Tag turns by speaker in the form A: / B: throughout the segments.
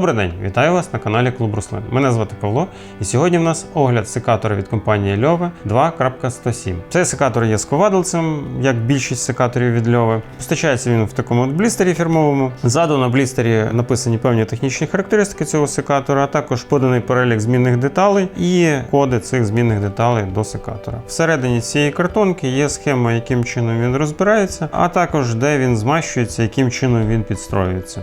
A: Добрий день, вітаю вас на каналі Клуб Руслин. Мене звати Павло, і сьогодні в нас огляд секатора від компанії Lьове 2.107. Цей секатор є сковадилцем, як більшість секаторів від Lьове. Постачається він в такому от блістері фірмовому. Ззаду на блістері написані певні технічні характеристики цього секатора, а також поданий перелік змінних деталей і коди цих змінних деталей до секатора. Всередині цієї картонки є схема, яким чином він розбирається, а також де він змащується, яким чином він підстроюється.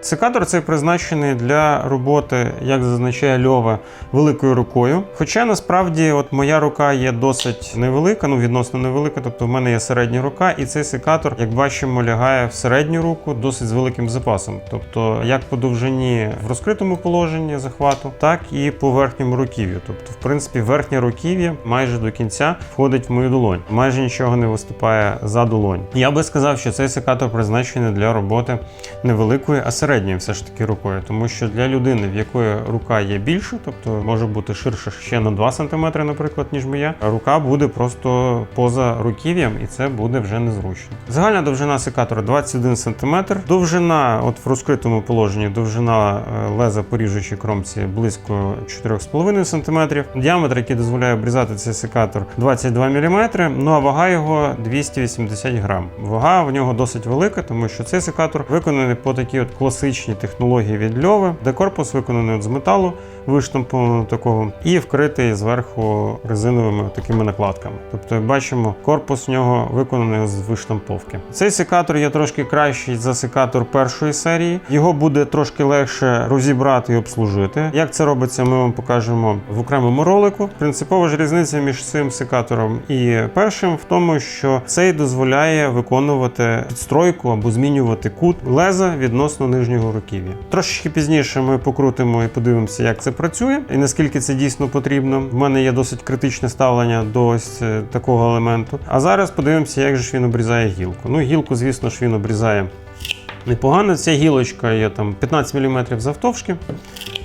A: Секатор цей призначений для роботи, як зазначає Льова, великою рукою. Хоча насправді от моя рука є досить невелика, ну відносно невелика, тобто в мене є середня рука, і цей секатор, як бачимо, лягає в середню руку досить з великим запасом. Тобто як по довжині в розкритому положенні захвату, так і по верхньому руків'ю. Тобто, в принципі, верхнє руків'я майже до кінця входить в мою долонь. Майже нічого не виступає за долонь. Я би сказав, що цей секатор призначений для роботи невеликої, а середньої все ж таки рукою, тому що для людини, в якої рука є більша, тобто може бути ширше ще на 2 см, наприклад, ніж моя, рука буде просто поза руків'ям, і це буде вже незручно. Загальна довжина секатора 21 см, довжина, от в розкритому положенні, довжина е, леза по ріжучій кромці близько 4,5 см. Діаметр, який дозволяє обрізати цей секатор, 22 мм, ну а вага його 280 грам. Вага в нього досить велика, тому що цей секатор виконаний по такій от класичній технології від льови, де корпус виконаний з металу, виштампованого такого, і вкритий зверху резиновими такими накладками. Тобто, бачимо, корпус в нього виконаний з виштамповки. Цей секатор є трошки кращий за секатор першої серії. Його буде трошки легше розібрати і обслужити. Як це робиться, ми вам покажемо в окремому ролику. Принципова ж різниця між цим секатором і першим в тому, що цей дозволяє виконувати підстройку або змінювати кут леза відносно нижнього руків'я. Трошечки пізніше ми покрутимо і подивимося, як це працює і наскільки це дійсно потрібно. В мене є досить критичне ставлення до ось е, такого елементу. А зараз подивимося, як же ж він обрізає гілку. Ну, гілку, звісно ж, він обрізає непогано. Ця гілочка є там 15 мм завтовшки.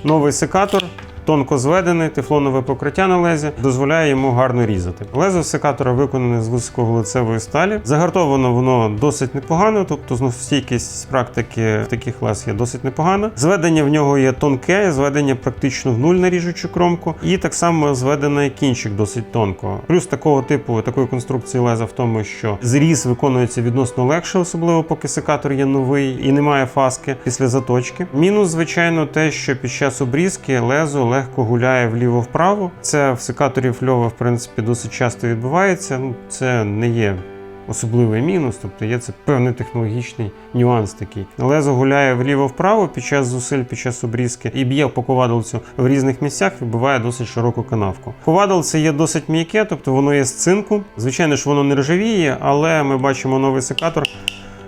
A: Новий секатор. Тонко зведений тефлонове покриття на лезі дозволяє йому гарно різати. Лезо секатора виконане з високоглицевої сталі. Загартовано воно досить непогано, тобто зносостійкість з практики в таких лез є досить непогана. Зведення в нього є тонке, зведення практично в нуль на ріжучу кромку, і так само зведений кінчик досить тонко. Плюс такого типу такої конструкції леза в тому, що зріз виконується відносно легше, особливо поки секатор є новий і немає фаски після заточки. Мінус, звичайно, те, що під час обрізки лезо легко гуляє вліво-вправо. Це в секаторі фльова, в принципі, досить часто відбувається. Ну, це не є особливий мінус, тобто є це певний технологічний нюанс такий. Лезо гуляє вліво-вправо під час зусиль, під час обрізки і б'є по ковадолцю в різних місцях, вибиває досить широку канавку. Ковадолце є досить м'яке, тобто воно є з цинку. Звичайно ж, воно не ржавіє, але ми бачимо новий секатор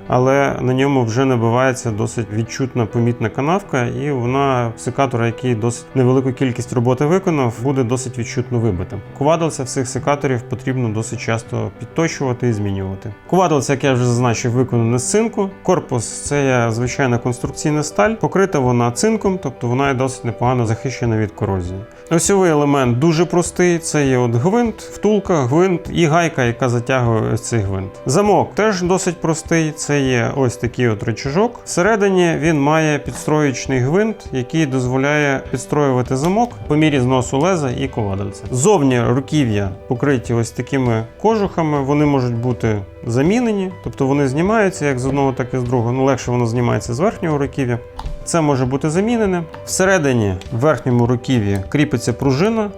A: але на ньому вже набивається досить відчутна помітна канавка, і вона секатора, який досить невелику кількість роботи виконав, буде досить відчутно вибитим. Кувадолця всіх секаторів потрібно досить часто підточувати і змінювати. Кувадолця, як я вже зазначив, виконане з цинку. Корпус це звичайна конструкційна сталь, покрита вона цинком, тобто вона є досить непогано захищена від корозії. Осьовий елемент дуже простий. Це є от гвинт, втулка, гвинт і гайка, яка затягує цей гвинт. Замок теж досить простий. Це є ось такий от рычажок. Всередині він має підстроєчний гвинт, який дозволяє підстроювати замок по мірі зносу леза і ковадельця. Зовні руків'я покриті ось такими кожухами. Вони можуть бути замінені, тобто вони знімаються як з одного, так і з другого. Ну легше воно знімається з верхнього руків'я. Це може бути замінене. Всередині в верхньому руків'ї кріпиться пружина.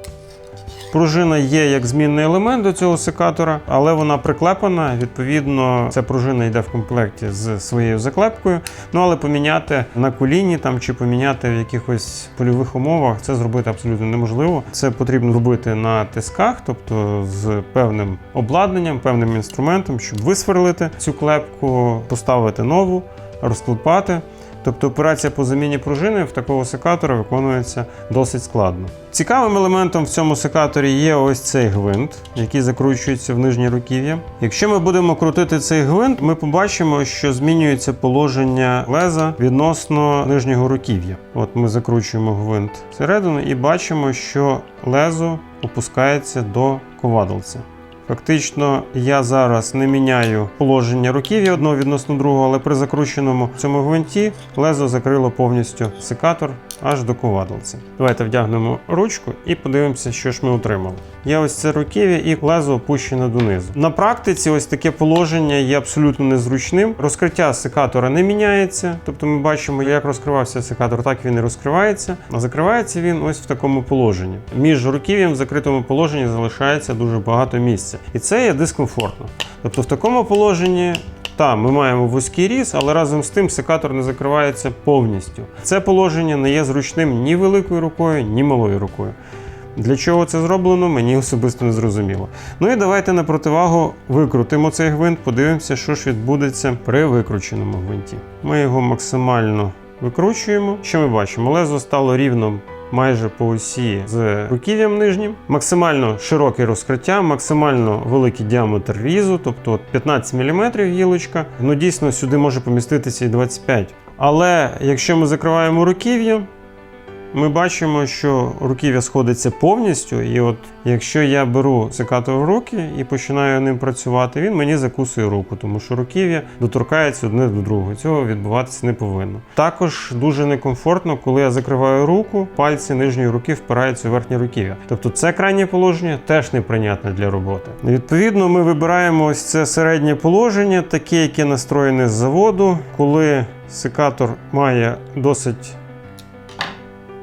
A: Пружина є як змінний елемент до цього секатора, але вона приклепана. Відповідно, ця пружина йде в комплекті з своєю заклепкою. Ну але поміняти на коліні там чи поміняти в якихось польових умовах це зробити абсолютно неможливо. Це потрібно робити на тисках, тобто з певним обладнанням, певним інструментом, щоб висверлити цю клепку, поставити нову, розклепати. Тобто операція по заміні пружини в такого секатора виконується досить складно. Цікавим елементом в цьому секаторі є ось цей гвинт, який закручується в нижнє руків'я. Якщо ми будемо крутити цей гвинт, ми побачимо, що змінюється положення леза відносно нижнього руків'я. От ми закручуємо гвинт всередину і бачимо, що лезо опускається до ковадолця. Фактично, я зараз не міняю положення руків'я одного відносно другого, але при закрученому цьому гвинті лезо закрило повністю секатор аж до ковадолця. Давайте вдягнемо ручку і подивимося, що ж ми отримали. Є ось це руків'я і лезо опущене донизу. На практиці ось таке положення є абсолютно незручним. Розкриття секатора не міняється, тобто ми бачимо, як розкривався секатор, так він і розкривається. А закривається він ось в такому положенні. Між руків'ям в закритому положенні залишається дуже багато місця. І це є дискомфортно. Тобто в такому положенні. Так, ми маємо вузький різ, але разом з тим секатор не закривається повністю. Це положення не є зручним ні великою рукою, ні малою рукою. Для чого це зроблено, мені особисто не зрозуміло. Ну і давайте на противагу викрутимо цей гвинт, подивимося, що ж відбудеться при викрученому гвинті. Ми його максимально викручуємо. Що ми бачимо? Лезо стало рівно майже по осі з руків'ям нижнім, максимально широке розкриття, максимально великий діаметр різу, тобто от 15 мм гілочка. Ну дійсно сюди може поміститися і 25 Але якщо ми закриваємо руків'я, ми бачимо, що руків'я сходиться повністю, і от якщо я беру секатор в руки і починаю ним працювати, він мені закусує руку, тому що руків'я доторкається одне до другого. Цього відбуватися не повинно. Також дуже некомфортно, коли я закриваю руку, пальці нижньої руки впираються у верхнє руків'я. Тобто це крайнє положення теж неприйнятне для роботи. Відповідно, ми вибираємо ось це середнє положення, таке, яке настроєне з заводу, коли секатор має досить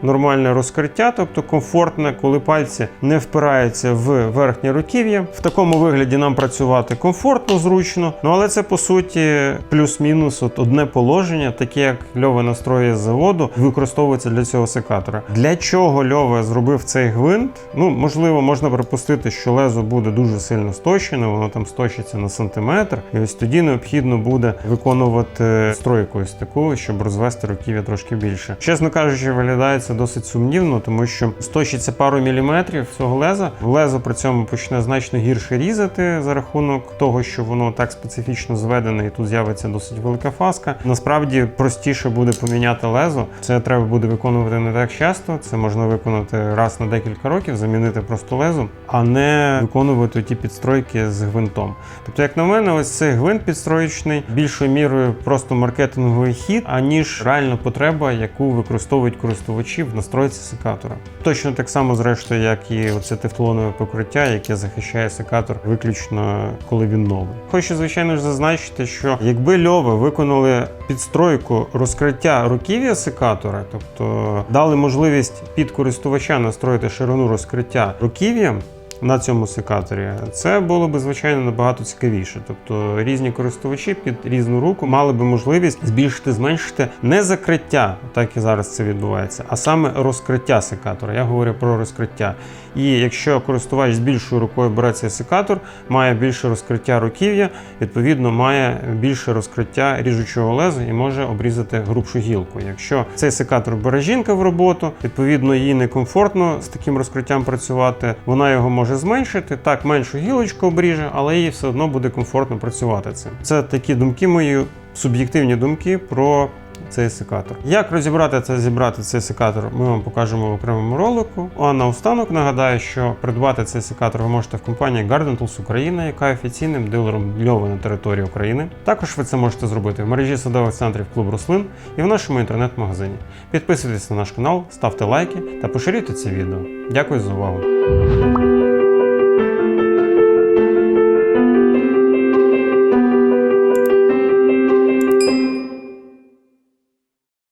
A: нормальне розкриття, тобто комфортне, коли пальці не впираються в верхнє руків'я. В такому вигляді нам працювати комфортно, зручно. Ну але це по суті плюс-мінус от одне положення, таке як льове настроє з заводу, використовується для цього секатора. Для чого льове зробив цей гвинт? Ну можливо, можна припустити, що лезо буде дуже сильно стощене, воно там стощиться на сантиметр, і ось тоді необхідно буде виконувати стройку ось таку, щоб розвести руків'я трошки більше. Чесно кажучи, виглядає це досить сумнівно, тому що стощиться пару міліметрів цього леза. Лезо при цьому почне значно гірше різати за рахунок того, що воно так специфічно зведене, і тут з'явиться досить велика фаска. Насправді простіше буде поміняти лезо. Це треба буде виконувати не так часто. Це можна виконати раз на декілька років, замінити просто лезо, а не виконувати ті підстройки з гвинтом. Тобто, як на мене, ось цей гвинт підстроєчний більшою мірою просто маркетинговий хід, аніж реальна потреба, яку використовують користувачі в настройці секатора. Точно так само, зрештою, як і оце тефлонове покриття, яке захищає секатор виключно коли він новий. Хочу, звичайно ж, зазначити, що якби льови виконали підстройку розкриття руків'я секатора, тобто дали можливість під користувача настроїти ширину розкриття руків'я. На цьому секаторі це було б звичайно набагато цікавіше. Тобто різні користувачі під різну руку мали б можливість збільшити, зменшити не закриття, так і зараз це відбувається, а саме розкриття секатора. Я говорю про розкриття. І якщо користувач з більшою рукою бере цей секатор, має більше розкриття руків'я, відповідно має більше розкриття ріжучого леза і може обрізати грубшу гілку. Якщо цей секатор бере жінка в роботу, відповідно їй некомфортно з таким розкриттям працювати, вона його може зменшити, так меншу гілочку обріже, але їй все одно буде комфортно працювати цим. Це такі думки мої, суб'єктивні думки про цей секатор. Як розібрати та зібрати цей секатор, ми вам покажемо в окремому ролику. А наостанок нагадаю, що придбати цей секатор ви можете в компанії Garden Tools Україна, яка є офіційним дилером льови на території України. Також ви це можете зробити в мережі садових центрів клуб рослин і в нашому інтернет-магазині. Підписуйтесь на наш канал, ставте лайки та поширюйте це відео. Дякую за увагу.